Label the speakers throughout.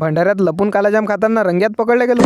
Speaker 1: भंडाऱ्यात लपून कालाजाम खाताना रंग्यात पकडले गेलो.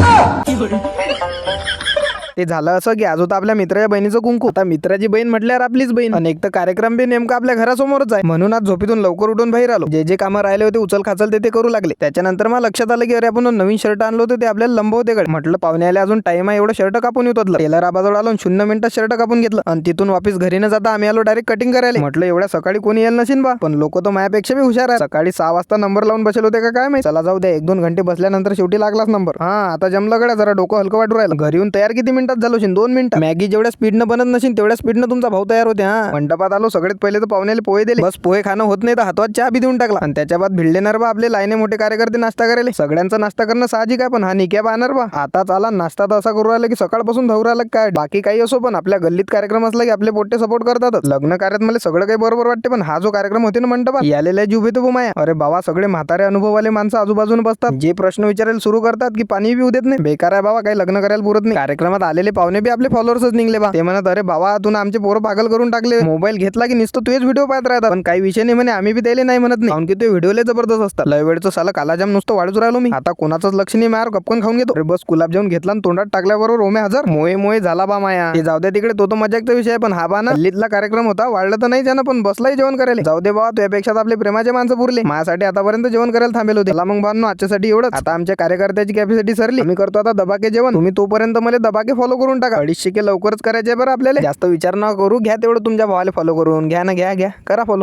Speaker 1: ते झालं असं की आज होतं आपल्या मित्राच्या बहिणीचं कुंकू. आता मित्राची बहीण म्हटल्यावर आपलीच बहीण. आणि एक तर कार्यक्रम बी नेमका आपल्या घरासमोरच आहे. म्हणून आज झोपेतून लवकर उठून बाहेर आलो. जे जे कामं राहिले होते उचल खाचल ते ते करू लागले. त्याच्यानंतर मला लक्षात आलं की अरे आपण नवीन शर्ट आणलो होतं ते आपल्याला लंब होते कडे म्हटलं पाहुणे आले अजून टाइम आहे एवढं शर्ट कापून येतो टेलर आबाजवळ आलो शून्य मिनिटात शर्ट कापून घेतलं. आणि तिथून वापस घरी न जाता आम्ही आलो डायरेक्ट कटिंग करायला. म्हटलं एवढ्या सकाळी कोणी येईल नसेल बा. पण लोक तर माझ्यापेक्षा बी हुशार आहे सकाळी सहा वाजता नंबर लावून बसले होते का काय माहिती? चला जाऊ द्या एक दोन घंटे बसल्यानंतर शेवटी लागलाच नंबर हा आता जमलं गड्या जरा डोकं हलकं वाटू राहिलं. घरी येऊन तयार किती मिनिटात झालो शिन दोन मिनिटं. मॅगी जेवढ्या स्पीडनं बनत नशीन तेवढ्या स्पीडनं तुमचा भाऊ तयार होते हा. मंडपात आलो सगळ्यात पहिले तर पाहुण्याला पोहे दिले. बस पोहे खाणं होत नाही तर हातवात चहा बी देऊन टाकला. आणि त्याच्या बाद भिडलेणार बा आपले लाईने मोठे कार्यकर्ते नाश्ता करायला. सगळ्यांचा नाश्ता करणं साहजिक आहे पण हा निक्या बाणार बा. आता चाला नाश्ता तर असा करू राहिला की सकाळपासून धावू राहिला काय? बाकी काही असो पण आपल्या गल्लीत कार्यक्रम असला की आपले पोट्टे सपोर्ट करतातच. लग्न कार्यात मला सगळं काही बरोबर वाटते पण हा जो कार्यक्रम होते ना मंडपात यालेल्या जीव येतो माया. अरे बाबा सगळे म्हातारे अनुभववाले माणसं आजूबाजूने बसतात. जे प्रश्न विचारायला सुरू करतात की पाणी पिऊ देत नाही. बेकार आहे बाबा काही लग्न करायला पुरत नाही. कार्यक्रमात आलेले पाहुणे बी आपले फॉलोअर्सच निघले बा. ते म्हणत अरे बाबा तू आमचे पोरं पागल करून टाकले. मोबाईल घेतला की नुसतं तुझेच व्हिडिओ पाहत राहतात. पण काही विषय नाही म्हणे आम्ही बी त्याला नाही म्हणत नाही. काऊन की ते व्हिडिओ लय जबरदस्त असतात. लय वेळचं साला कालाजाम नुसतं वाढूच राहिलो मी. आता कोणाचंच लक्ष नाही मार गपकन खाऊन घेतो. अरे बस गुलाबजामुन घेतला आणि तोंडात टाकल्याबरोबर ओमे हजार. मोहे मोहे झाला बा माया. ते जाऊ दे तिकडे तो तो मजाकचा विषय आहे, पण हा बा ना हल्लीतला कार्यक्रम होता वाढलं तर नाही त्यानं पण बसलाही जेवण करायला. जाऊ दे बाबा त्यापेक्षा आपले प्रेमाचे माणसं पुरले. माझ्यासाठी आतापर्यंत जेवण करायला थांबेल होते. चला मग बांधून आजच्यासाठी एवढंच. आता आमच्या कार्यकर्त्याची कॅपॅसिटी सरली. मी करतो आता दबाके जेवण. तुम्ही तोपर्यंत मला दबाके फॉलो करून टाका. अडीचशे के लवकरच करायचे बरं आपल्याला. जास्त विचार न करू. घ्या तेवढं तुमच्या भावाला फॉलो करून. घ्या ना घ्या घ्या. करा फॉलो